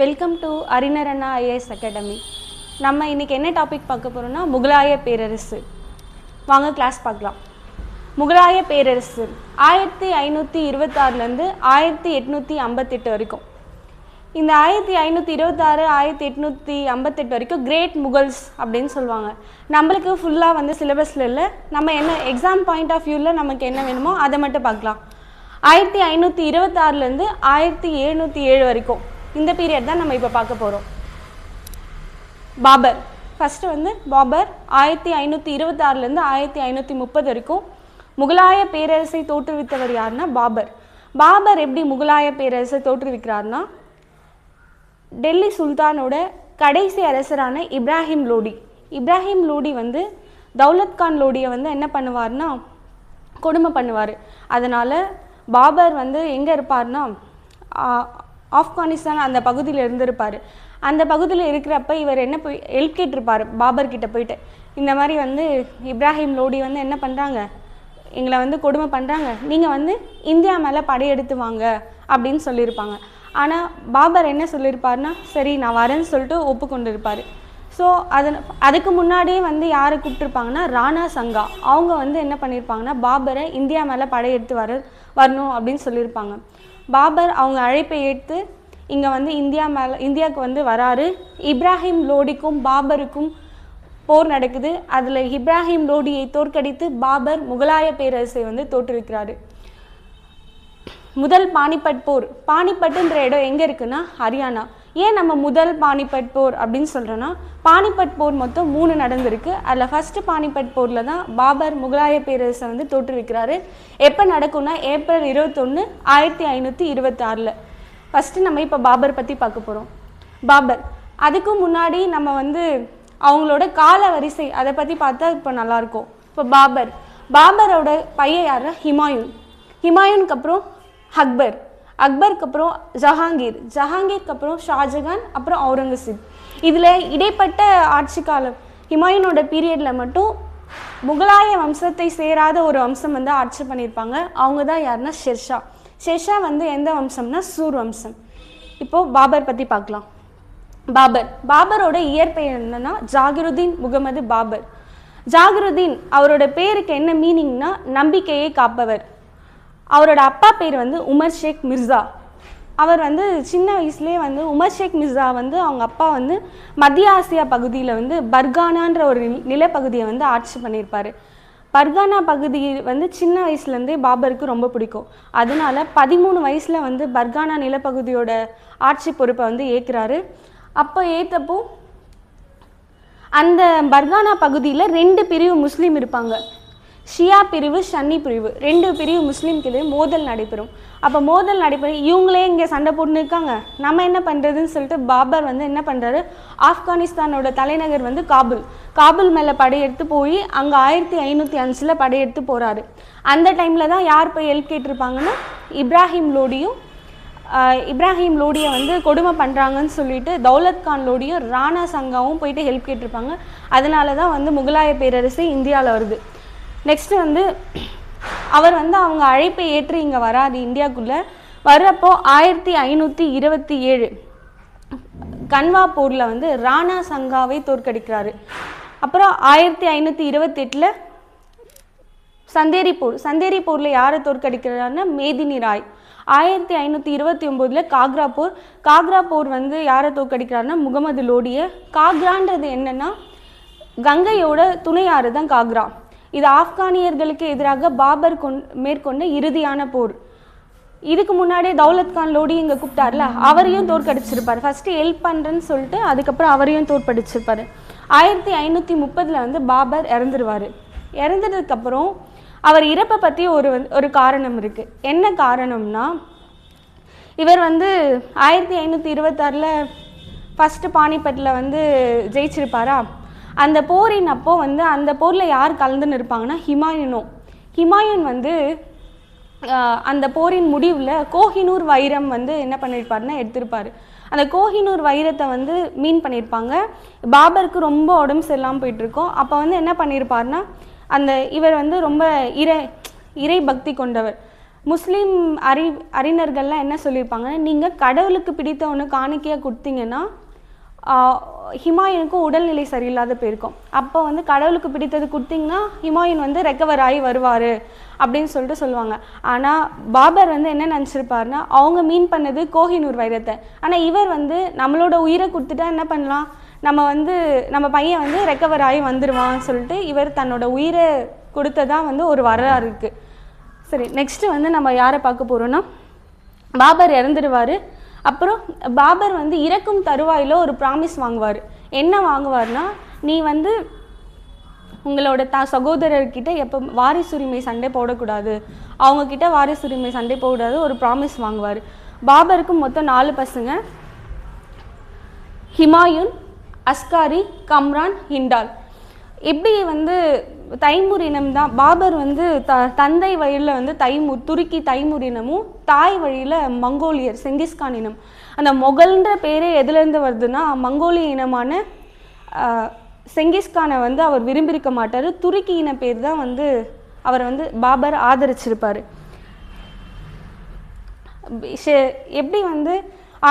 Welcome to அறிஞர் அண்ணா IAS academy நம்ம இன்னைக்கு என்ன டாபிக் பார்க்க போகிறோம்னா முகலாய பேரரசு. வாங்க கிளாஸ் பார்க்கலாம். முகலாய பேரரசு ஆயிரத்தி ஐநூற்றி இருபத்தாறுலேருந்து ஆயிரத்தி எட்நூற்றி ஐம்பத்தெட்டு வரைக்கும். இந்த ஆயிரத்தி ஐநூற்றி இருபத்தாறு ஆயிரத்தி எட்நூற்றி ஐம்பத்தெட்டு வரைக்கும் கிரேட் முகல்ஸ் அப்படின்னு சொல்லுவாங்க. நம்மளுக்கு ஃபுல்லாக வந்து சிலபஸில் இல்லை. நம்ம என்ன எக்ஸாம் பாயிண்ட் ஆஃப் வியூவில் நமக்கு என்ன வேணுமோ அதை மட்டும் பார்க்கலாம். ஆயிரத்தி ஐநூற்றி இருபத்தாறுலேருந்து ஆயிரத்தி எழுநூற்றி ஏழு வரைக்கும். இந்த பீரியட் தான் நம்ம இப்போ பார்க்க போகிறோம் பாபர். ஃபஸ்ட்டு வந்து பாபர் ஆயிரத்தி ஐநூற்றி இருபத்தாறுலேருந்து ஆயிரத்தி ஐநூற்றி முப்பது வரைக்கும் முகலாய பேரரசை தோற்றுவித்தவர் யாருன்னா பாபர். பாபர் எப்படி முகலாய பேரரசை தோற்றுவிக்கிறார்னா டெல்லி சுல்தானோட கடைசி அரசரான இப்ராஹிம் லோடி. இப்ராஹிம் லோடி வந்து தௌலத் கான் லோடியை வந்து என்ன பண்ணுவார்னா கொடுமை பண்ணுவார். அதனால் பாபர் வந்து எங்கே இருப்பார்னா ஆப்கானிஸ்தான் அந்த பகுதியில் இருந்திருப்பார். அந்த பகுதியில் இருக்கிறப்ப இவர் என்ன போய் ஹெல்ப் கேட்டிருப்பார் பாபர் கிட்ட போயிட்டு. இந்த மாதிரி வந்து இப்ராஹிம் லோடி வந்து என்ன பண்ணுறாங்க எங்களை வந்து கொடுமை பண்ணுறாங்க நீங்கள் வந்து இந்தியா மேலே படையெடுத்து வாங்க அப்படின்னு சொல்லியிருப்பாங்க. ஆனால் பாபர் என்ன சொல்லியிருப்பார்னா சரி நான் வரேன்னு சொல்லிட்டு ஒப்புக்கொண்டு இருப்பார் ஸோ அது அதுக்கு முன்னாடியே வந்து யாரை கூப்பிட்டுருப்பாங்கன்னா ராணா சங்கா. அவங்க வந்து என்ன பண்ணியிருப்பாங்கன்னா பாபரை இந்தியா மேலே படையெடுத்து வர வரணும் அப்படின்னு சொல்லியிருப்பாங்க. பாபர் அவங்க அழைப்பை ஏற்று இங்கே வந்து இந்தியா மேலே இந்தியாவுக்கு வந்து வராரு. இப்ராஹிம் லோடிக்கும் பாபருக்கும் போர் நடக்குது. அதில் இப்ராஹிம் லோடியை தோற்கடித்து பாபர் முகலாய பேரரசை வந்து தோற்றுவிக்கிறாரு முதல் பானிபட் போர். பானிபட்டுன்ற இடம் எங்கே இருக்குன்னா ஹரியானா. ஏன் நம்ம முதல் பானிபட் போர் அப்படின்னு சொல்கிறோன்னா பானிபட் போர் மொத்தம் மூணு நடந்திருக்கு. அதில் ஃபஸ்ட்டு பானிபட் போரில் தான் பாபர் முகலாய பேரரசை வந்து தோற்றுவிக்கிறாரு. எப்போ நடக்கும்னா ஏப்ரல் இருபத்தொன்று ஆயிரத்தி ஐநூற்றி இருபத்தாறில். ஃபஸ்ட்டு நம்ம இப்போ பாபர் பற்றி பார்க்க போகிறோம் பாபர் அதுக்கும் முன்னாடி நம்ம வந்து அவங்களோட கால வரிசை அதை பற்றி பார்த்தா இப்போ நல்லாயிருக்கும் இப்போ பாபர் பாபரோட பையன் யாருன்னா ஹிமாயூன். ஹிமாயூனுக்கு அப்புறம் அக்பர். அக்பருக்கு அப்புறம் ஜஹாங்கீர். ஜஹாங்கீருக்கு அப்புறம் ஷாஜகான் அப்புறம் அவுரங்கசீப் இதில் இடைப்பட்ட ஆட்சி காலம் ஹிமாயூனோட பீரியடில் மட்டும் முகலாய வம்சத்தை சேராத ஒரு வம்சம் வந்து ஆட்சி பண்ணியிருப்பாங்க. அவங்க தான் யாருன்னா ஷெர்ஷா. ஷெர்ஷா வந்து எந்த வம்சம்னா சூர் வம்சம். இப்போது பாபர் பற்றி பார்க்கலாம். பாபர். பாபரோட இயற்பெயர் என்னன்னா ஜாகிருதீன் முகமது பாபர். ஜாகிருதீன் அவரோட பேருக்கு என்ன மீனிங்னா நம்பிக்கையை காப்பவர். அவரோட அப்பா பேர் வந்து உமர் ஷேக் மிர்சா. அவர் வந்து சின்ன வயசுலேயே வந்து உமர் ஷேக் மிர்சா வந்து அவங்க அப்பா வந்து மத்திய ஆசியா பகுதியில் வந்து பர்கானான்ற ஒரு நிலப்பகுதியை வந்து ஆட்சி பண்ணியிருப்பார். பர்கானா பகுதி வந்து சின்ன வயசுலேருந்தே பாபருக்கு ரொம்ப பிடிக்கும். அதனால பதிமூணு வயசில் வந்து பர்கானா நிலப்பகுதியோட ஆட்சி பொறுப்பை வந்து ஏற்கிறாரு அப்போ ஏற்றப்போ அந்த பர்கானா பகுதியில் ரெண்டு பிரிவு முஸ்லீம் இருப்பாங்க. ஷியா பிரிவு ஷன்னி பிரிவு. ரெண்டு பிரிவு முஸ்லீம்க்கு மோதல் நடைபெறும். அப்போ மோதல் நடைபெறும் இவங்களே இங்கே சண்டை போட்டுன்னு இருக்காங்க. நம்ம என்ன பண்ணுறதுன்னு சொல்லிட்டு பாபர் வந்து என்ன பண்ணுறாரு ஆப்கானிஸ்தானோட தலைநகர் வந்து காபுல். காபுல் மேலே படையெடுத்து போய் அங்கே ஆயிரத்தி ஐநூற்றி அஞ்சில் படையெடுத்து போகிறாரு அந்த டைமில் தான் யார் போய் ஹெல்ப் கேட்டிருப்பாங்கன்னா இப்ராஹிம் லோடியும் இப்ராஹிம் லோடியை வந்து கொடுமை பண்ணுறாங்கன்னு சொல்லிட்டு தௌலத் கான் லோடியும் ராணா சங்காவும் போயிட்டு ஹெல்ப் கேட்டிருப்பாங்க. அதனால தான் வந்து முகலாய பேரரசு இந்தியாவில் வருது. நெக்ஸ்ட்டு வந்து அவர் வந்து அவங்க அழைப்பை ஏற்று இங்கே வராது இந்தியாவுக்குள்ளே வர்றப்போ ஆயிரத்தி ஐநூற்றி இருபத்தி ஏழு கன்வா போரில் வந்து ராணா சங்காவை தோற்கடிக்கிறாரு. அப்புறம் ஆயிரத்தி ஐநூற்றி இருபத்தெட்டில் சந்தேரி போர் சந்தேரி போரில் யாரை தோற்கடிக்கிறாருன்னா மேதினி ராய். ஆயிரத்தி ஐநூற்றி இருபத்தி ஒம்போதில் காக்ரா போர். காக்ரா போர் வந்து யாரை தோற்கடிக்கிறாருன்னா முகமது லோடியை. காக்ரான்றது என்னன்னா கங்கையோட துணையாறு தான் காக்ரா. இது ஆப்கானியர்களுக்கு எதிராக பாபர் கொண் மேற்கொண்ட இறுதியான போர். இதுக்கு முன்னாடியே தௌலத் கான் லோடி இங்கே கூப்பிட்டார்ல அவரையும் தோற்கடிச்சிருப்பார். ஃபஸ்ட்டு ஹெல்ப் பண்ணுறேன்னு சொல்லிட்டு அதுக்கப்புறம் அவரையும் தோற்கடிச்சிருப்பார். ஆயிரத்தி ஐநூற்றி முப்பதில் வந்து பாபர் இறந்துருவார். இறந்ததுக்கப்புறம் அவர் இறப்பை பற்றி ஒரு ஒரு காரணம் இருக்குது என்ன காரணம்னா இவர் வந்து ஆயிரத்தி ஐநூற்றி இருபத்தாறில் ஃபஸ்ட்டு பானிபட்டில் வந்து ஜெயிச்சிருப்பாரா? அந்த போரின் அப்போ வந்து அந்த போரில் யார் கலந்துன்னு இருப்பாங்கன்னா ஹிமாயூனும் ஹிமாயூன் வந்து அந்த போரின் முடிவில் கோஹினூர் வைரம் வந்து என்ன பண்ணியிருப்பாருன்னா எடுத்திருப்பார். அந்த கோஹினூர் வைரத்தை வந்து மீன் பண்ணியிருப்பாங்க பாபருக்கு ரொம்ப உடம்பு சரியில்லாமல் போயிட்டுருக்கோம். அப்போ வந்து என்ன பண்ணியிருப்பார்னா அந்த இவர் வந்து ரொம்ப இறை இறை பக்தி கொண்டவர். முஸ்லீம் அறி அறிஞர்கள்லாம் என்ன சொல்லியிருப்பாங்க நீங்கள் கடவுளுக்கு பிடித்த ஒன்று காணிக்கையாக கொடுத்தீங்கன்னா ஹிமாயூனுக்கும் உடல்நிலை சரியில்லாத போயிருக்கும். அப்போ வந்து கடவுளுக்கு பிடித்தது கொடுத்தீங்கன்னா ஹிமாயூன் வந்து ரெக்கவர் ஆகி வருவார் அப்படின்னு சொல்லிட்டு சொல்லுவாங்க. ஆனால் பாபர் வந்து என்ன நினச்சிருப்பாருன்னா அவங்க மீன் பண்ணது கோஹினூர் வைரத்தை. ஆனால் இவர் வந்து நம்மளோட உயிரை கொடுத்துட்டா என்ன பண்ணலாம்? நம்ம வந்து நம்ம பையன் வந்து ரெக்கவர் ஆகி வந்துடுவான்னு சொல்லிட்டு இவர் தன்னோட உயிரை கொடுத்ததான் வந்து ஒரு வரலாறு இருக்குது சரி நெக்ஸ்ட்டு வந்து நம்ம யாரை பார்க்க போகிறோன்னா பாபர் இறந்துடுவார். அப்புறம் பாபர் வந்து இறக்கும் தருவாயில் ஒரு ப்ராமிஸ் வாங்குவார். என்ன வாங்குவார்னா நீ வந்து உங்களோட த சகோதரர்கிட்ட எப்போ வாரிசுரிமை சண்டை போடக்கூடாது. அவங்கக்கிட்ட வாரிசுரிமை சண்டை போடக்கூடாது ஒரு ப்ராமிஸ் வாங்குவார். பாபருக்கு மொத்தம் நாலு பசங்க. ஹிமாயூன் அஸ்காரி கம்ரான் ஹிண்டால். எப்படி வந்து தைமூர் இனம் தான்? பாபர் வந்து த தந்தை வழியில் வந்து தைமூர் துருக்கி தைமூர் இனமும் தாய் வழியில் மங்கோலியர் செங்கிஸ்கான் இனம். அந்த மொகல்ன்ற பேரே எதுலேருந்து வருதுன்னா மங்கோலிய இனமான செங்கிஸ்கானை வந்து அவர் விரும்பியிருக்க மாட்டார். துருக்கி இன பேர் தான் வந்து அவரை வந்து பாபர் ஆதரிச்சிருப்பார். எப்படி வந்து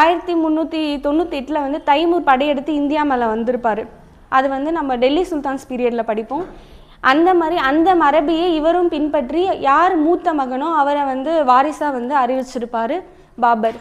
ஆயிரத்தி முந்நூற்றி தொண்ணூற்றி எட்டில் வந்து தைமூர் படையெடுத்து இந்தியா மேலே வந்திருப்பார்? அது வந்து நம்ம டெல்லி சுல்தான்ஸ் பீரியடில் படிப்போம். அந்த மாதிரி அந்த மரபையே இவரும் பின்பற்றி யார் மூத்த மகனோ அவரை வந்து வாரிசாக வந்து அறிவிச்சிருப்பார் பாபர்.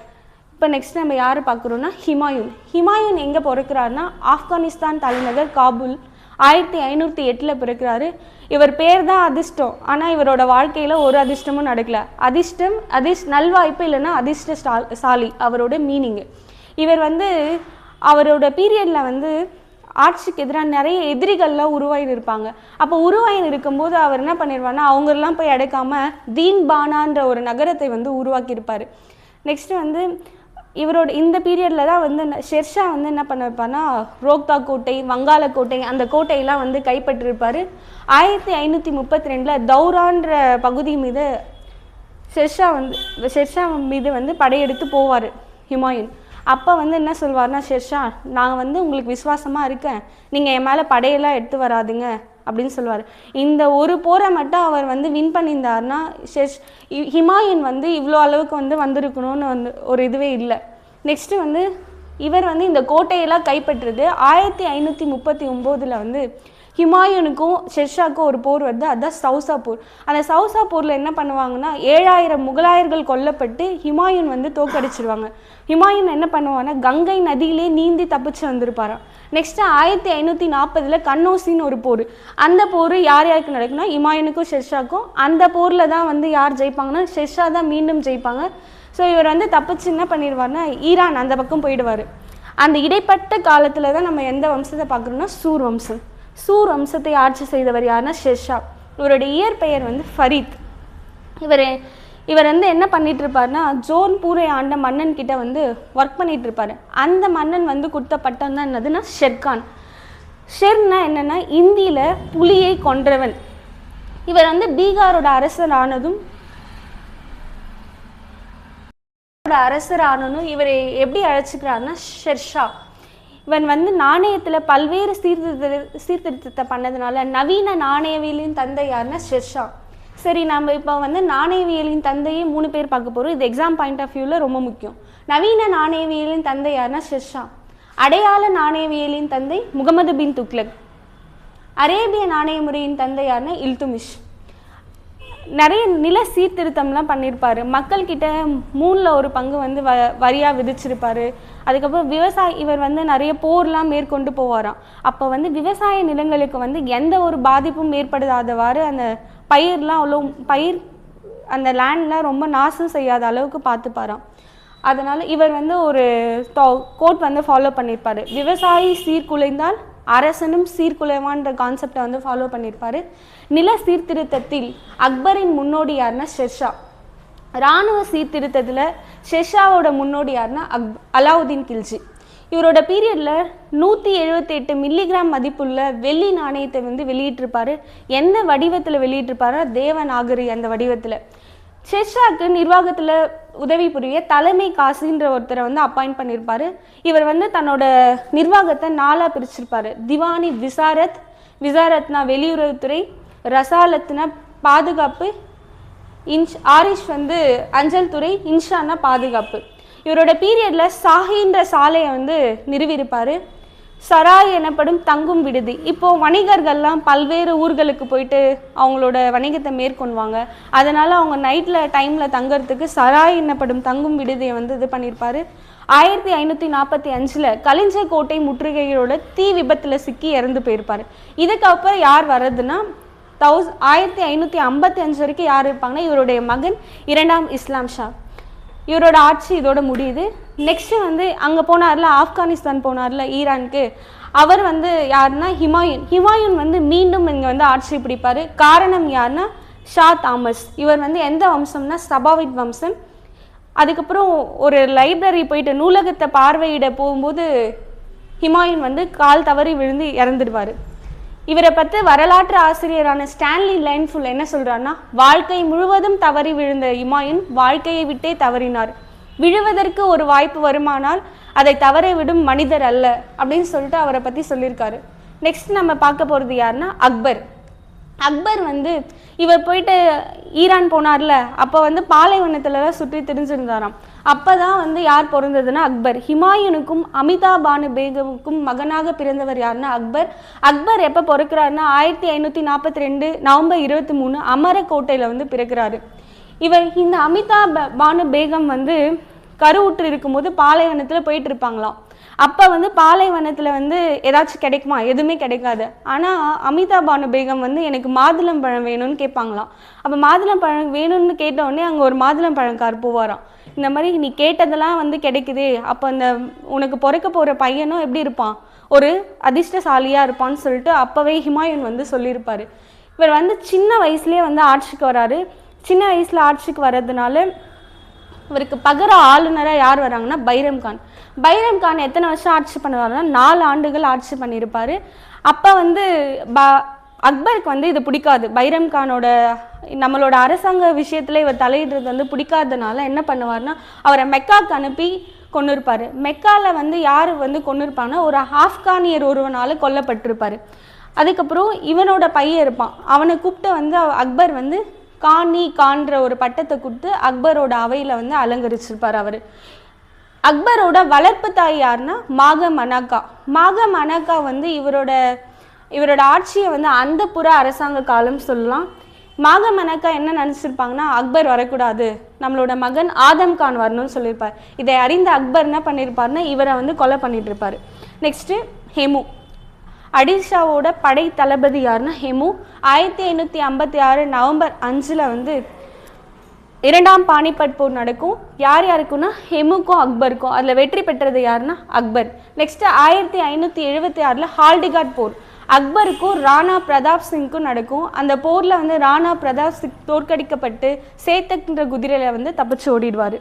இப்போ நெக்ஸ்ட் நம்ம யார் பார்க்குறோன்னா ஹிமாயூன். ஹிமாயூன் எங்கே பிறக்கிறாருன்னா ஆப்கானிஸ்தான் தலைநகர் காபூல். ஆயிரத்தி ஐநூற்றி எட்டில் பிறக்கிறாரு. இவர் பேர் தான் அதிர்ஷ்டம். ஆனால் இவரோட வாழ்க்கையில் ஒரு அதிர்ஷ்டமும் நடக்கல. அதிர்ஷ்டம் அதிர்ஷ் நல்வாய்ப்பு இல்லைன்னா அதிர்ஷ்ட ஸ்டா- சாலி அவரோட மீனிங்கு இவர் வந்து அவரோட பீரியடில் வந்து ஆட்சிக்கு எதிராக நிறைய எதிரிகள்லாம் உருவாயின்னு இருப்பாங்க அப்போ உருவாயின்னு இருக்கும்போது அவர் என்ன பண்ணிடுவார்னா அவங்கெல்லாம் போய் அடைக்காம தீன்பானான்ற ஒரு நகரத்தை வந்து உருவாக்கியிருப்பார். நெக்ஸ்ட் வந்து இவரோட இந்த பீரியடில் தான் வந்து ஷெர்ஷா வந்து என்ன பண்ண ரோக்தா கோட்டை வங்காள கோட்டை அந்த கோட்டையெல்லாம் வந்து கைப்பற்றிருப்பார். ஆயிரத்தி ஐநூற்றி முப்பத்தி ரெண்டில் தௌரான்ற பகுதி மீது ஷெர்ஷா வந்து ஷெர்ஷா மீது வந்து படையெடுத்து போவார் ஹிமாயூன். அப்போ வந்து என்ன சொல்வார்னா ஷெர்ஷா நான் வந்து உங்களுக்கு விசுவாசமாக இருக்கேன். நீங்கள் என் மேலே படையெல்லாம் எடுத்து வராதுங்க. அப்படின்னு சொல்லுவார் இந்த ஒரு போரை மட்டும் அவர் வந்து வின் பண்ணியிருந்தாருன்னா ஷெஷ் இ- வந்து இவ்வளோ அளவுக்கு வந்து வந்திருக்கணும்னு வந்து ஒரு இதுவே இல்லை. நெக்ஸ்ட்டு வந்து இவர் வந்து இந்த கோட்டையெல்லாம் கைப்பற்றுறது ஆயிரத்தி ஐநூற்றி முப்பத்தி ஒம்போதில் வந்து ஹிமாயூனுக்கும் ஷெர்ஷாக்கும் ஒரு போர் வருது அதுதான் சவுசா போர். அந்த சவுசா போரில் என்ன பண்ணுவாங்கன்னா ஏழாயிரம் முகலாயர்கள் கொல்லப்பட்டு ஹிமாயூன் வந்து தோக்கடிச்சிருவாங்க ஹிமாயூன் என்ன பண்ணுவாங்கன்னா கங்கை நதியிலே நீந்தி தப்பிச்சு வந்திருப்பாராம். நெக்ஸ்ட்டு ஆயிரத்தி ஐநூற்றி நாற்பதில் கண்ணோசின்னு ஒரு போர். அந்த போர் யார் யாருக்கு நடக்குன்னா ஹிமாயூனுக்கும் ஷெர்ஷாக்கும். அந்த போரில் தான் வந்து யார் ஜெயிப்பாங்கன்னா ஷெர்ஷா தான் மீண்டும் ஜெயிப்பாங்க. ஸோ இவர் வந்து தப்பிச்சு என்ன பண்ணிடுவார்னா ஈரான் அந்த பக்கம் போயிடுவார். அந்த இடைப்பட்ட காலத்தில் தான் நம்ம எந்த வம்சத்தை பார்க்குறோம்னா சூர் வம்சம். சூர் வம்சத்தை ஆட்சி செய்தவர் யாருன்னா ஷெர்ஷா. இவருடைய இயற்பெயர் வந்து ஃபரீத். இவர் இவர் வந்து என்ன பண்ணிட்டு இருப்பாருன்னா ஜோன்பூரை ஆண்ட மன்னன் கிட்ட வந்து ஒர்க் பண்ணிட்டு இருப்பாரு அந்த மன்னன் வந்து கொடுத்த பட்டம் தான் என்னதுன்னா ஷெர்கான். ஷெர்னா என்னன்னா இந்தியில புலியை கொன்றவன். இவர் வந்து பீகாரோட அரசர் ஆனதும் அரசர் ஆனதும் இவரை எப்படி அழைச்சிக்கிறாருன்னா ஷெர்ஷா. இவன் வந்து நாணயத்தில் பல்வேறு சீர்திருத்த சீர்திருத்தத்தை பண்ணதுனால நவீன நாணயவியலின் தந்தை யாருன்னா ஷெர்ஷா. சரி நம்ம இப்போ வந்து நாணயவியலின் தந்தையே மூணு பேர் பார்க்க போகிறோம் இது எக்ஸாம் பாயிண்ட் ஆஃப் வியூவில் ரொம்ப முக்கியம். நவீன நாணயவியலின் தந்தை யாருன்னா ஷெர்ஷா. அடையாள நாணயவியலின் தந்தை முகமது பின் துக்லக் அரேபிய நாணய முறையின் தந்தை யாருன்னா இல்துமிஷ். நிறைய நில சீர்திருத்தம்லாம் பண்ணியிருப்பாரு மக்கள்கிட்ட மூணில் ஒரு பங்கு வந்து வ வரியாக விதிச்சிருப்பாரு. அதுக்கப்புறம் விவசாய இவர் வந்து நிறைய போர்லாம் மேற்கொண்டு போவாராம். அப்போ வந்து விவசாய நிலங்களுக்கு வந்து எந்த ஒரு பாதிப்பும் ஏற்படாதவாறு அந்த பயிர்லாம் அவ்வளோ பயிர் அந்த லேண்ட்லாம் ரொம்ப நாசம் செய்யாத அளவுக்கு பார்த்துப்பாராம். அதனால் இவர் வந்து ஒரு கோட் வந்து ஃபாலோ பண்ணியிருப்பார் விவசாயி சீர்குலைந்தால் அரசனும் சீர்குலைவான்ற கான்செப்டை வந்து ஃபாலோ பண்ணியிருப்பார் நில சீர்திருத்தத்தில் அக்பரின் முன்னோடியாருனா ஷெர்ஷா. இராணுவ சீர்திருத்தத்தில் ஷெர்ஷாவோட முன்னோடியாருனா அக் அலாவுதீன் கில்ஜி. இவரோட பீரியடில் நூற்றி எழுபத்தெட்டு மில்லிகிராம் மதிப்புள்ள வெள்ளி நாணயத்தை வந்து வெளியிட்டிருப்பார். என்ன வடிவத்தில் வெளியிட்டிருப்பாரோ தேவநாகரி அந்த வடிவத்தில். ஷெர்ஷாக்கு நிர்வாகத்தில் உதவி புரிய தலைமை காசின்ற ஒருத்தரை வந்து அப்பாயிண்ட் பண்ணியிருப்பாரு இவர் வந்து தன்னோட நிர்வாகத்தை நாலாக பிரிச்சிருப்பாரு. திவானி விசாரத் விசாரத்னா வெளியுறவுத்துறை ரசாலத்னா பாதுகாப்பு இன்ஷ் ஆரிஷ் வந்து அஞ்சல் துறை இன்ஷான்னா பாதுகாப்பு. இவரோட பீரியடில் சாஹின்ற சாலையை வந்து நிறுவியிருப்பார். சராய் எனப்படும் தங்கும் விடுதி. இப்போது வணிகர்கள்லாம் பல்வேறு ஊர்களுக்கு போயிட்டு அவங்களோட வணிகத்தை மேற்கொள்வாங்க. அதனால் அவங்க நைட்டில் டைமில் தங்கிறதுக்கு சராய் எனப்படும் தங்கும் விடுதியை வந்து இது பண்ணியிருப்பார். ஆயிரத்தி ஐநூற்றி நாற்பத்தி அஞ்சில் கலிஞ்ச கோட்டை முற்றுகைகளோட தீ விபத்தில் சிக்கி இறந்து போயிருப்பார். இதுக்கப்புறம் யார் வர்றதுன்னா தௌஸ் ஆயிரத்தி ஐநூற்றி ஐம்பத்தி அஞ்சு வரைக்கும் யார் இருப்பாங்கன்னா இவருடைய மகன் இரண்டாம் இஸ்லாம் ஷா. இவரோட ஆட்சி இதோட முடியுது. நெக்ஸ்ட் வந்து அங்கே போனார்ல ஆப்கானிஸ்தான் போனார்ல ஈரானுக்கு. அவர் வந்து யாருன்னா ஹிமாயூன். ஹிமாயூன் வந்து மீண்டும் இங்கே வந்து ஆட்சி பிடிப்பார். காரணம் யாருன்னா ஷா தாமஸ். இவர் வந்து எந்த வம்சம்னா சபாவிட் வம்சம். அதுக்கப்புறம் ஒரு லைப்ரரி போயிட்டு நூலகத்தை பார்வையிட போகும்போது ஹிமாயூன் வந்து கால் தவறி விழுந்து இறந்துடுவார் இவரை பற்றி வரலாற்று ஆசிரியரான ஸ்டான்லி லைன்ஃபுல் என்ன சொல்றாருன்னா வாழ்க்கை முழுவதும் தவறி விழுந்த இமாயின் வாழ்க்கையை விட்டே தவறினார். விழுவதற்கு ஒரு வாய்ப்பு வருமானால் அதை தவற விடும் மனிதர் அல்ல அப்படின்னு சொல்லிட்டு அவரை பற்றி சொல்லியிருக்காரு. நெக்ஸ்ட் நம்ம பார்க்க போகிறது யாருன்னா அக்பர். அக்பர் வந்து இவர் போயிட்டு ஈரான் போனார்ல அப்போ வந்து பாலைவனத்துலலாம் சுற்றி தெரிஞ்சிருந்தாராம். அப்பதான் வந்து யார் பிறந்ததுன்னா அக்பர். ஹிமாயூனுக்கும் அமிதா பானு பேகமுக்கும் மகனாக பிறந்தவர் யாருன்னா அக்பர். அக்பர் எப்போ பிறக்கிறாருன்னா ஆயிரத்தி ஐநூற்றி நாற்பத்தி ரெண்டு நவம்பர் இருபத்தி மூணு அமரக்கோட்டையில் வந்து பிறக்கிறாரு. இவர் இந்த அமிதா ப- பானு பேகம் வந்து கருவுற்று இருக்கும்போது பாலைவனத்தில் போயிட்டு இருப்பாங்களாம். அப்போ வந்து பாலைவனத்தில் வந்து ஏதாச்சும் கிடைக்குமா? எதுவுமே கிடைக்காது. ஆனால் அமிதா பானு பேகம் வந்து எனக்கு மாதுளம்பழம் வேணும்னு கேட்பாங்களாம். அப்போ மாதுளம் பழம் வேணும்னு கேட்ட உடனே அங்கே ஒரு மாதுளம் பழங்கார் போவாராம். இந்த மாதிரி நீ கேட்டதெல்லாம் வந்து கிடைக்குதே. அப்போ அந்த உனக்கு பிறக்க போகிற பையனும் எப்படி இருப்பான்? ஒரு அதிர்ஷ்டசாலியாக இருப்பான்னு சொல்லிட்டு அப்போவே ஹிமாயூன் வந்து சொல்லியிருப்பார். இவர் வந்து சின்ன வயசுலேயே வந்து ஆட்சிக்கு வராரு. சின்ன வயசில் ஆட்சிக்கு வர்றதுனால இவருக்கு பகர ஆளுநராக யார் வராங்கன்னா பைரம் கான் பைரம் கான் எத்தனை வருஷம் ஆட்சி பண்ணுவாருன்னா நாலு ஆண்டுகள் ஆட்சி பண்ணியிருப்பார். அப்போ வந்து ப அக்பருக்கு வந்து இது பிடிக்காது. பைரம் கானோட நம்மளோட அரசாங்க விஷயத்தில் இவர் தலையிடுறது வந்து பிடிக்காதனால என்ன பண்ணுவார்னா அவரை மெக்காக்கு அனுப்பி கொண்டு இருப்பார் மெக்காவில் வந்து யார் வந்து கொண்டு இருப்பாங்கன்னா ஒரு ஆப்கானியர் ஒருவனால் கொல்லப்பட்டிருப்பார். அதுக்கப்புறம் இவனோட பையன் இருப்பான். அவனை கூப்பிட்டு வந்து அக்பர் வந்து காணி கான்ற ஒரு பட்டத்தை கொடுத்து அக்பரோட அவையில் வந்து அலங்கரிச்சிருப்பார் அவர். அக்பரோட வளர்ப்பு தாய் யாருன்னா மாக மனாக்கா மாக மனாக்கா வந்து இவரோட இவரோட ஆட்சியை வந்து அந்த புற அரசாங்க காலம் சொல்லலாம். மாக மனாக்கா என்ன நினச்சிருப்பாங்கன்னா அக்பர் வரக்கூடாது. நம்மளோட மகன் ஆதம் கான் வரணும்னு சொல்லியிருப்பார். இதை அறிந்த அக்பர் என்ன பண்ணியிருப்பாருன்னா இவரை வந்து கொலை பண்ணிட்டு இருப்பாரு நெக்ஸ்ட்டு ஹெமு. அடிஷாவோட படை தளபதி யாருன்னா ஹெமு. ஆயிரத்தி ஐநூற்றி ஐம்பத்தி ஆறு நவம்பர் அஞ்சில் வந்து இரண்டாம் பானிபட் போர் நடக்கும். யார் யாருக்குன்னா? ஹெமுக்கும் அக்பருக்கும். அதில் வெற்றி பெற்றது யாருன்னா? அக்பர். நெக்ஸ்ட் ஆயிரத்தி ஐநூற்றி எழுபத்தி ஆறில் ஹால்டிகாட் போர். அக்பருக்கும் ராணா பிரதாப் சிங்க்கும் நடக்கும். அந்த போரில் வந்து ராணா பிரதாப் சிங் தோற்கடிக்கப்பட்டு சேத்தக்ன்ற குதிரையில் வந்து தப்பிச்சு ஓடிடுவார்.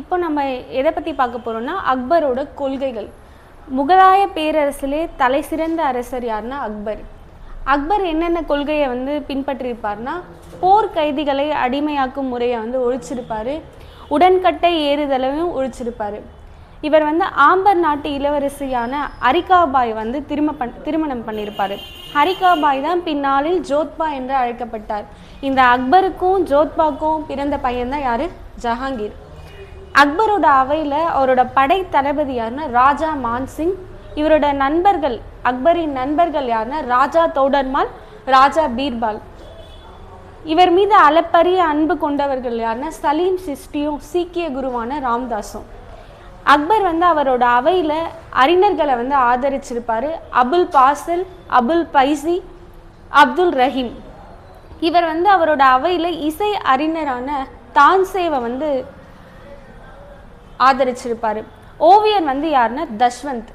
இப்போ நம்ம எதை பற்றி பார்க்க போகிறோம்னா அக்பரோட கொள்கைகள். முகலாய பேரரசிலே தலை சிறந்த அரசர் யாருன்னா? அக்பர். அக்பர் என்னென்ன கொள்கையை வந்து பின்பற்றியிருப்பார்னா போர் கைதிகளை அடிமையாக்கும் முறையை வந்து ஒழிச்சிருப்பார். உடன்கட்டை ஏறுதலையும் ஒழிச்சிருப்பார். இவர் வந்து ஆம்பர் நாட்டு இளவரசியான ஹரிகாபாய் வந்து திரும பண் திருமணம் பண்ணியிருப்பார். ஹரிகாபாய் தான் பின்னாளில் ஜோத்பா என்று அழைக்கப்பட்டார். இந்த அக்பருக்கும் ஜோத்பாக்கும் பிறந்த பையன்தான் யார்? ஜஹாங்கீர். அக்பரோட அவையில் அவரோட படை தளபதி யாருன்னா ராஜா மான்சிங் இவரோட நண்பர்கள் அக்பரின் நண்பர்கள் யாருன்னா ராஜா தோடர்மால் ராஜா பீர்பால். இவர் மீது அளப்பரிய அன்பு கொண்டவர்கள் யாருன்னா சலீம் சிஸ்டியும் சீக்கிய குருவான ராம்தாஸும் அக்பர் வந்து அவரோட அவையில் அறிஞர்களை வந்து ஆதரிச்சிருப்பார். அபுல் பாசில் அபுல் பைசி அப்துல் ரஹீம். இவர் வந்து அவரோட அவையில் இசை அறிஞரான தான்சேவை வந்து ஆதரிச்சிருப்பார். ஓவியர் வந்து யாருன்னா தஷ்வந்த்.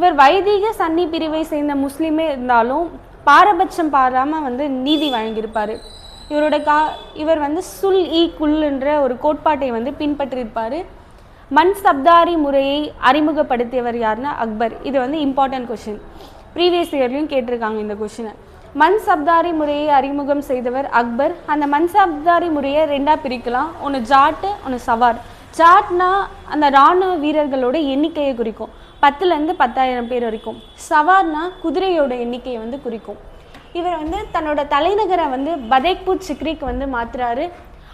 இவர் வைதீக சன்னி பிரிவை சேர்ந்த முஸ்லீமே இருந்தாலும் பாரபட்சம் பாராமல் வந்து நீதி வழங்கியிருப்பார். இவரோட கா இவர் வந்து சுல் இ குல்ன்ற ஒரு கோட்பாட்டை வந்து பின்பற்றியிருப்பார். மண் சப்தாரி முறையை அறிமுகப்படுத்தியவர் யாருன்னா அக்பர். இது வந்து இம்பார்ட்டன்ட் கொஷின் ப்ரீவியஸ் இயர்லையும் கேட்டிருக்காங்க இந்த கொஷினை மண் சப்தாரி முறையை அறிமுகம் செய்தவர் அக்பர். அந்த மண் சப்தாரி முறையை ரெண்டாக பிரிக்கலாம். ஒன்று ஜாட்டு ஒன்று சவார். ஜாட்னா அந்த இராணுவ வீரர்களோட எண்ணிக்கையை குறிக்கும். பத்துலேருந்து பத்தாயிரம் பேர் வரைக்கும். சவார்னா குதிரையோட எண்ணிக்கையை வந்து குறிக்கும். இவர் வந்து தன்னோட தலைநகரை வந்து பதேக்பூர் சிக்ரிக்கு வந்து மாற்றுறாரு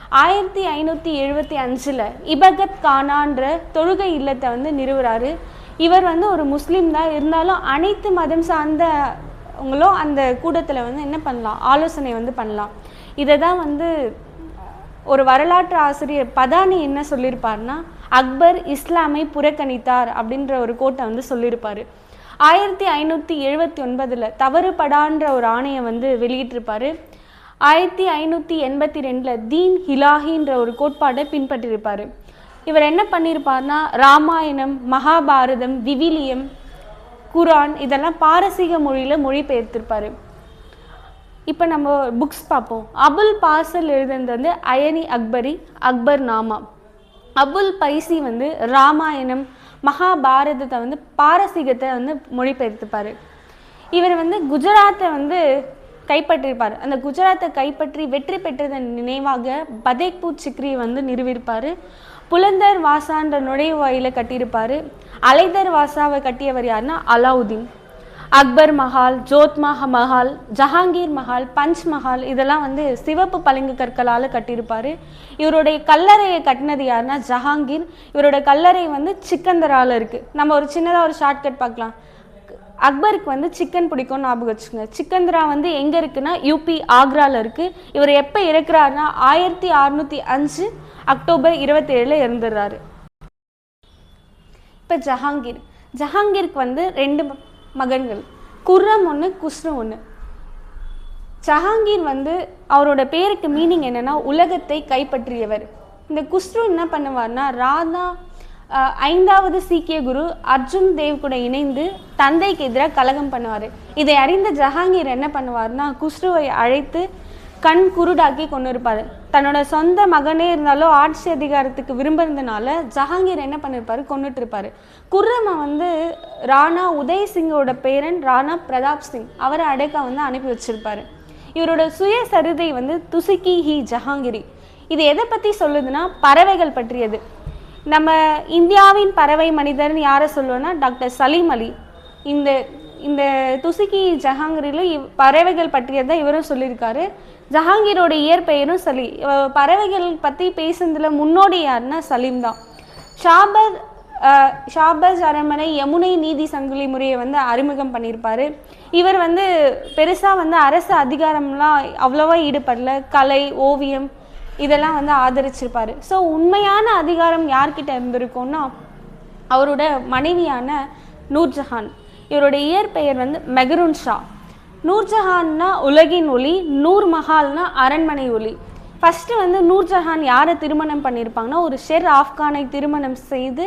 ஆயிரத்தி ஐநூற்றி எழுபத்தி அஞ்சில் இபகத் கானான்ற தொழுகை இல்லத்தை வந்து நிறுவுறாரு. இவர் வந்து ஒரு முஸ்லீம் தான். இருந்தாலும் அனைத்து மதம் சார்ந்தவங்களும் அந்த கூட்டத்தில் வந்து என்ன பண்ணலாம்? ஆலோசனை வந்து பண்ணலாம். இதை தான் வந்து ஒரு வரலாற்று ஆசிரியர் பதானி என்ன சொல்லியிருப்பார்னா அக்பர் இஸ்லாமை புறக்கணித்தார் அப்படின்ற ஒரு கோட்டை வந்து சொல்லியிருப்பார். ஆயிரத்தி ஐநூற்றி எழுபத்தி ஒன்பதில் தவறுபடான்ற ஒரு ஆணையை வந்து வெளியிட்டிருப்பார். ஆயிரத்தி ஐநூற்றி எண்பத்தி ரெண்டில் தீன் ஹிலாஹின்ற ஒரு கோட்பாடை பின்பற்றியிருப்பார். இவர் என்ன பண்ணியிருப்பார்னா ராமாயணம் மகாபாரதம் விவிலியம் குரான் இதெல்லாம் பாரசீக மொழியில் மொழிபெயர்த்திருப்பார். இப்போ நம்ம புக்ஸ் பார்ப்போம். அபுல் பாசல் எழுதுனது வந்து அயனி அக்பரி அக்பர் நாமா. அபுல் பைசி வந்து ராமாயணம் மகாபாரதத்தை வந்து பாரசீகத்தை வந்து மொழிபெயர்த்துப்பார். இவர் வந்து குஜராத்தை வந்து கைப்பற்றியிருப்பார் அந்த குஜராத்தை கைப்பற்றி வெற்றி பெற்றதன் நினைவாக பதேக்பூ சிக்ரி வந்து நிறுவியிருப்பார். புலந்தர் வாசான்ற நுழைவாயில கட்டியிருப்பார். அலைதர் வாசாவை கட்டியவர் யாருன்னா அலாவுதீன். அக்பர் மஹால் ஜோத்மாக மஹால் ஜஹாங்கீர் மஹால் பஞ்ச் மஹால் இதெல்லாம் வந்து சிவப்பு பளிங்கு கற்களால் கட்டியிருப்பார். இவருடைய கல்லறையை கட்டினது யாருன்னா ஜஹாங்கீர். இவரோட கல்லறை வந்து சிக்கந்தரால் இருக்குது நம்ம ஒரு சின்னதாக ஒரு ஷார்ட்கட் பார்க்கலாம். அக்பருக்கு வந்து சிக்கன் பிடிக்கும் ஞாபகம் வச்சுக்கோங்க. சிக்கந்தரா வந்து எங்கே இருக்குன்னா யூபி ஆக்ரால இருக்குது இவர் எப்போ இறக்குறாருன்னா ஆயிரத்தி அறுநூத்தி அஞ்சு அக்டோபர் இருபத்தி ஏழில் இப்போ ஜஹாங்கீர். ஜஹாங்கீருக்கு வந்து ரெண்டு மகன்கள். குர்ரம் ஒன்று குஸ்ரு ஒன்று ஜஹாங்கீர் வந்து அவரோட பேருக்கு மீனிங் என்னென்னா உலகத்தை கைப்பற்றியவர். இந்த குஸ்ரு என்ன பண்ணுவார்னா ராதா ஐந்தாவது சீக்கிய குரு அர்ஜுன் தேவ் கூட இணைந்து தந்தைக்கு எதிராக கலகம் பண்ணுவார். இதை அறிந்த ஜஹாங்கீர் என்ன பண்ணுவார்னா குஸ்ருவை அழைத்து கண் குருடாக்கி கொண்டு இருப்பார் தன்னோட சொந்த மகனே இருந்தாலும் ஆட்சி அதிகாரத்துக்கு விரும்புறதுனால ஜஹாங்கீர் என்ன பண்ணிருப்பாரு? கொண்டுட்டு இருப்பாரு குர்ரமை வந்து ராணா உதய் சிங்கோட பேரன் ராணா பிரதாப் சிங். அவரை அடைக்க வந்து அனுப்பி வச்சிருப்பாரு. இவரோட சுயசரிதை வந்து துசுக்கி ஹி ஜஹாங்கிரி. இது எதை பற்றி சொல்லுதுன்னா பறவைகள் பற்றியது. நம்ம இந்தியாவின் பறவை மனிதர்னு யாரை சொல்லுவோன்னா டாக்டர் சலீம் அலி. இந்த இந்த துசுக்கி ஜஹாங்கிரியில் இவ் பறவைகள் பற்றியதான் இவரும் சொல்லியிருக்காரு. ஜஹாங்கீரோட இயற்பெயரும் சலி பறவைகள் பற்றி பேசுனதில் முன்னோடி யாருன்னா சலீம் தான். ஷாபர் ஷாபஸ் அரண்மனை யமுனை நீதி சங்கிலி முறையை வந்து அறிமுகம் பண்ணியிருப்பார். இவர் வந்து பெருசாக வந்து அரசு அதிகாரம்லாம் அவ்வளோவா ஈடுபடல. கலை ஓவியம் இதெல்லாம் வந்து ஆதரிச்சிருப்பார். ஸோ உண்மையான அதிகாரம் யார்கிட்ட இருந்திருக்கும்னா அவரோட மனைவியான நூர்ஜஹான். இவரோட இயற்பெயர் வந்து மெஹரூன் ஷா. நூர்ஜஹான்னா உலகின் ஒளி நூர் மஹால்னா அரண்மனை ஒளி. ஃபஸ்ட்டு வந்து நூர்ஜஹான் யாரை திருமணம் பண்ணியிருப்பாங்கன்னா ஒரு ஷெர் ஆப்கானை திருமணம் செய்து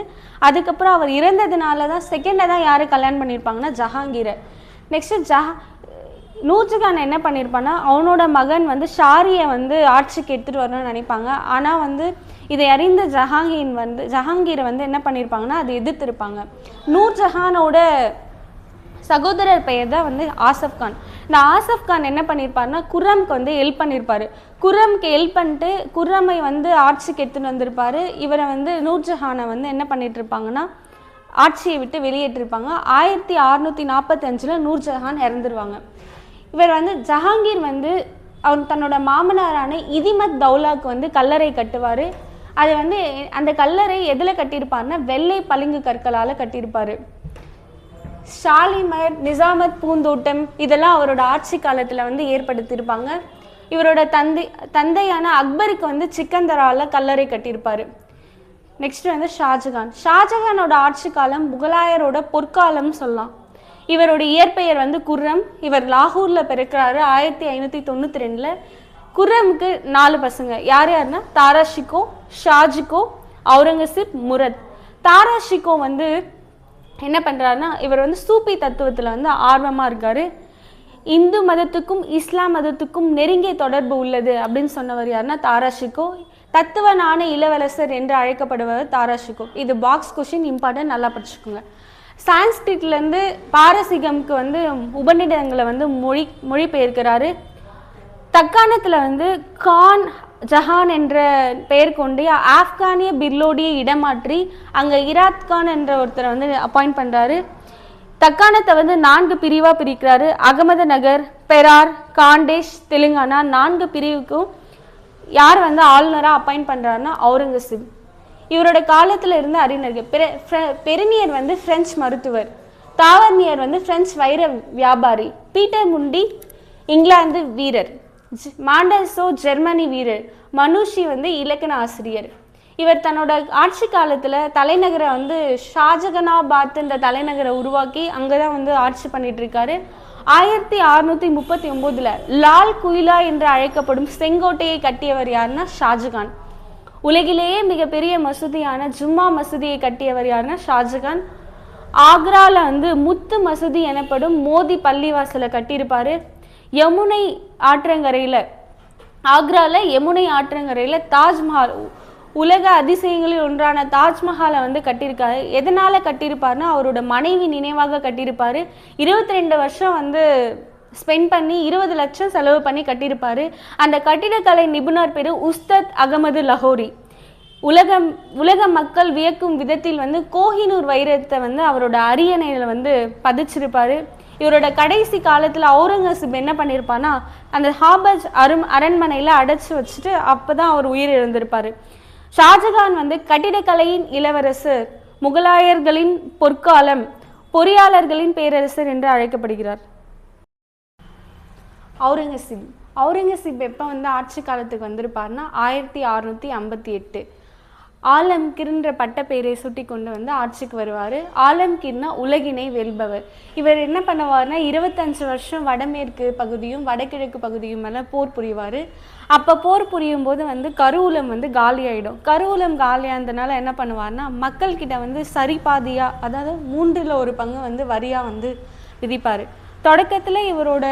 அதுக்கப்புறம் அவர் இறந்ததுனால தான் செகண்டாக தான் யாரை கல்யாணம் பண்ணியிருப்பாங்கன்னா ஜஹாங்கீரை. நெக்ஸ்ட்டு ஜஹா நூர்ஜஹான் என்ன பண்ணியிருப்பான்னா அவனோட மகன் வந்து ஷாரியை வந்து ஆட்சிக்கு எடுத்துகிட்டு வரணும்னு நினைப்பாங்க. ஆனால் வந்து இதை அறிந்த ஜஹாங்கீர் வந்து ஜஹாங்கீரை வந்து என்ன பண்ணியிருப்பாங்கன்னா அதை எதிர்த்திருப்பாங்க. நூர்ஜஹானோட சகோதரர் பெயர் தான் வந்து ஆசஃப் கான். இந்த ஆசஃப் கான் என்ன பண்ணியிருப்பாருன்னா குரம்க்கு வந்து ஹெல்ப் பண்ணியிருப்பாரு குரம்க்கு ஹெல்ப் பண்ணிட்டு குர்ரமை வந்து ஆட்சிக்கு எடுத்துகிட்டு வந்திருப்பாரு. இவரை வந்து நூர்ஜஹானை வந்து என்ன பண்ணிட்டு இருப்பாங்கன்னா ஆட்சியை விட்டு வெளியேற்றிருப்பாங்க. ஆயிரத்தி அறுநூற்றி நாற்பத்தஞ்சில் நூர்ஜஹான் இறந்துருவாங்க. இவர் வந்து ஜஹாங்கீர் வந்து அவர் தன்னோட மாமனாரான இதிமத் தௌலாக்கு வந்து கல்லறை கட்டுவார். அது வந்து அந்த கல்லறை எதில் கட்டியிருப்பாருன்னா வெள்ளை பளிங்கு கற்களால் கட்டியிருப்பார். ஷாலிமர் நிசாமத் பூந்தோட்டம் இதெல்லாம் அவரோட ஆட்சி காலத்தில் வந்து ஏற்படுத்தியிருப்பாங்க. இவரோட தந்தை தந்தையான அக்பருக்கு வந்து சிக்கந்தரால கல்லறை கட்டியிருப்பார். நெக்ஸ்ட் வந்து ஷாஜகான். ஷாஜகானோட ஆட்சி காலம் முகலாயரோட பொற்காலம்னு சொல்லலாம். இவரோட இயற்பெயர் வந்து குர்ரம். இவர் லாகூரில் பிறக்கிறாரு ஆயிரத்தி ஐநூற்றி தொண்ணூற்றி ரெண்டில். குர்ரமுக்கு நாலு பசங்க. யார் யாருன்னா தாராஷிகோ ஷாஜிகோ அவுரங்கசீப் முரத். தாராஷிகோ வந்து என்ன பண்ணுறாருன்னா இவர் வந்து சூப்பி தத்துவத்தில் வந்து ஆர்வமாக இருக்கார். இந்து மதத்துக்கும் இஸ்லாம் மதத்துக்கும் நெருங்கிய தொடர்பு உள்ளது அப்படின்னு சொன்னவர் யாருன்னா தாராஷிகோ தத்துவனான இளவரசர் என்று அழைக்கப்படுவர் தாராஷிகோ இது பாக்ஸ் கொஷின் இம்பார்ட்டன்ட் நல்லா படிச்சுக்கோங்க. சான்ஸ்கிரிட்லேருந்து பாரசீகம்க்கு வந்து உபநிடங்களை வந்து மொழி மொழிபெயர்க்கிறாரு. தக்காணத்தில் வந்து கான் ஜஹான் என்ற பெயர் கொண்டு ஆப்கானிய பிர்லோடியை இடமாற்றி அங்கே இராத் கான் என்ற ஒருத்தரை வந்து அப்பாயிண்ட் பண்ணுறாரு தக்காணத்தை வந்து நான்கு பிரிவாக பிரிக்கிறாரு. அகமது நகர் பெரார் காண்டேஷ் தெலுங்கானா நான்கு பிரிவுக்கும் யார் வந்து ஆளுநராக அப்பாயிண்ட் பண்ணுறாருன்னா அவுரங்கசீப். இவரோட காலத்தில் இருந்த அறிஞர்கள் பெருமியர் வந்து பிரெஞ்சு மருத்துவர் தாவர்னியர் வந்து பிரெஞ்சு வைர வியாபாரி பீட்டர் முண்டி இங்கிலாந்து வீரர். மாண்டல்சோ ஜெர்மனி வீரர் மனுஷி வந்து இலக்கண ஆசிரியர். இவர் தன்னோட ஆட்சி காலத்தில் தலைநகரை வந்து ஷாஜகனாபாத்ன்ற தலைநகரை உருவாக்கி அங்கே தான் வந்து ஆட்சி பண்ணிட்டு இருக்காரு ஆயிரத்தி அறுநூத்தி முப்பத்தி ஒம்போதில் லால் குயிலா என்று அழைக்கப்படும் செங்கோட்டையை கட்டியவர் யாருன்னா ஷாஜகான். உலகிலேயே மிகப்பெரிய மசூதியான ஜும்மா மசூதியை கட்டியவர் யாருன்னா ஷாஜகான். ஆக்ராவில் வந்து முத்து மசூதி எனப்படும் மோதி பள்ளிவாசலை கட்டியிருப்பாரு. யமுனை ஆற்றங்கரையில் ஆக்ராவில் யமுனை ஆற்றங்கரையில் தாஜ்மஹால் உலக அதிசயங்களில் ஒன்றான தாஜ்மஹாலை வந்து கட்டியிருக்காரு. எதனால் கட்டியிருப்பாருன்னா அவரோட மனைவி நினைவாக கட்டியிருப்பார். இருபத்தி ரெண்டு வருஷம் வந்து ஸ்பெண்ட் பண்ணி இருபது லட்சம் செலவு பண்ணி கட்டியிருப்பார். அந்த கட்டிடக்கலை நிபுணர் பேர் உஸ்தத் அகமது லஹோரி. உலகம் உலக மக்கள் வியக்கும் விதத்தில் வந்து கோஹினூர் வைரத்தை வந்து அவரோட அரியணையில் வந்து பதிச்சிருப்பார். இவரோட கடைசி காலத்தில் அவுரங்கசீப் என்ன பண்ணியிருப்பான்னா அந்த ஹாபஜ் அரும் அரண்மனையில் அடைச்சி வச்சுட்டு அப்பதான் அவர் உயிர் இழந்திருப்பார் ஷாஜகான் வந்து கட்டிடக்கலையின் இளவரசர் முகலாயர்களின் பொற்காலம் பொறியாளர்களின் பேரரசர் என்று அழைக்கப்படுகிறார். அவுரங்கசீப் அவுரங்கசீப் எப்போ வந்து ஆட்சி காலத்துக்கு வந்திருப்பார்னா ஆயிரத்தி அறுநூற்றி ஐம்பத்தி எட்டு. ஆலம்கிர்ன்ற பட்டப்பெயரை சுட்டி கொண்டு வந்து ஆட்சிக்கு வருவார். ஆலம்கிர்னா உலகினை வெல்பவர். இவர் என்ன பண்ணுவார்னா இருபத்தஞ்சு வருஷம் வடமேற்கு பகுதியும் வடகிழக்கு பகுதியும் எல்லாம் போர் புரிவார். அப்போ போர் புரியும் போது வந்து கருவூலம் வந்து காலியாயிடும். கருவூலம் காலியானதுனால என்ன பண்ணுவார்னா மக்கள்கிட்ட வந்து சரிபாதியாக அதாவது மூன்றில் ஒரு பங்கு வந்து வரியாக வந்து விதிப்பார். தொடக்கத்தில் இவரோட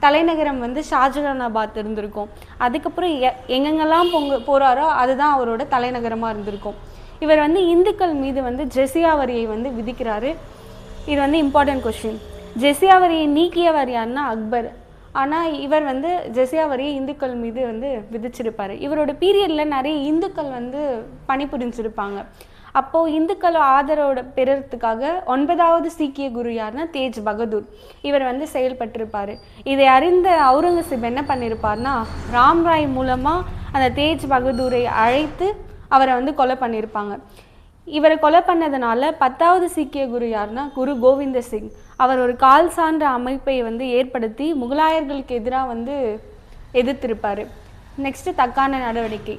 தலைநகரம் வந்து ஷாஜகானாபாத் இருந்திருக்கும். அதுக்கப்புறம் எ- எங்கெங்கெல்லாம் பொங்க போகிறாரோ அதுதான் அவரோட தலைநகரமாக இருந்திருக்கும். இவர் வந்து இந்துக்கள் மீது வந்து ஜெசியா வரியை வந்து விதிக்கிறாரு. இது வந்து இம்பார்ட்டன்ட் கொஸ்டின் ஜெசியா வரியை நீக்கியவர் யாருன்னா அக்பர். ஆனால் இவர் வந்து ஜெசியா வரியை இந்துக்கள் மீது வந்து விதிச்சிருப்பார். இவரோட பீரியடில் நிறைய இந்துக்கள் வந்து பணிபுரிஞ்சிருப்பாங்க. அப்போது இந்துக்கள் ஆதரவோட பெறறதுக்காக ஒன்பதாவது சீக்கிய குரு யாருன்னா தேஜ் பகதூர். இவர் வந்து செயல்பட்டிருப்பார். இதை அறிந்த அவுரங்கசீப் என்ன பண்ணியிருப்பார்னா ராம்ராய் மூலமாக அந்த தேஜ் பகதூரை அழைத்து அவரை வந்து கொலை பண்ணியிருப்பாங்க இவரை கொலை பண்ணதுனால பத்தாவது சீக்கிய குரு யாருன்னா குரு கோவிந்த சிங். அவர் ஒரு கால் சான்ற அமைப்பை வந்து ஏற்படுத்தி முகலாயர்களுக்கு எதிராக வந்து எதிர்த்திருப்பார். நெக்ஸ்ட்டு தக்கான நடவடிக்கை.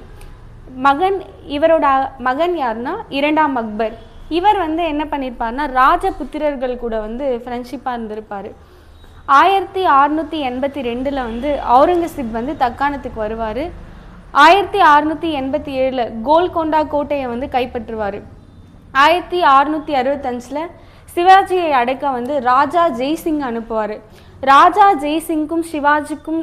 மகன் இவரோட மகன் யாருன்னா இரண்டாம் அக்பர். இவர் வந்து என்ன பண்ணியிருப்பார்னா ராஜபுத்திரர்கள் கூட வந்து ஃப்ரெண்ட்ஷிப்பாக இருந்திருப்பார். ஆயிரத்தி அறுநூற்றி எண்பத்தி ரெண்டில் வந்து அவுரங்கசீப் வந்து தக்காணத்துக்கு வருவார். ஆயிரத்தி அறுநூற்றி எண்பத்தி ஏழில் கோல்கொண்டா கோட்டையை வந்து கைப்பற்றுவார். ஆயிரத்தி அறுநூற்றி அறுபத்தஞ்சில் சிவாஜியை அடக்க வந்து ராஜா ஜெய்சிங் அனுப்புவார். ராஜா ஜெய்சிங்க்கும் சிவாஜிக்கும்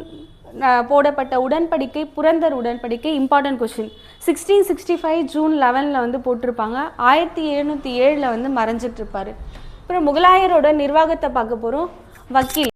போடப்பட்ட உடன்படிக்கை புரந்தர் உடன்படிக்கை important question sixteen sixty five June லெவனில் வந்து போட்டிருப்பாங்க. ஆயிரத்தி எழுநூற்றி ஏழில் வந்து மறைஞ்சிட்ருப்பார் அப்புறம் முகலாயரோட நிர்வாகத்தை பார்க்க போகிறோம் வக்கீல்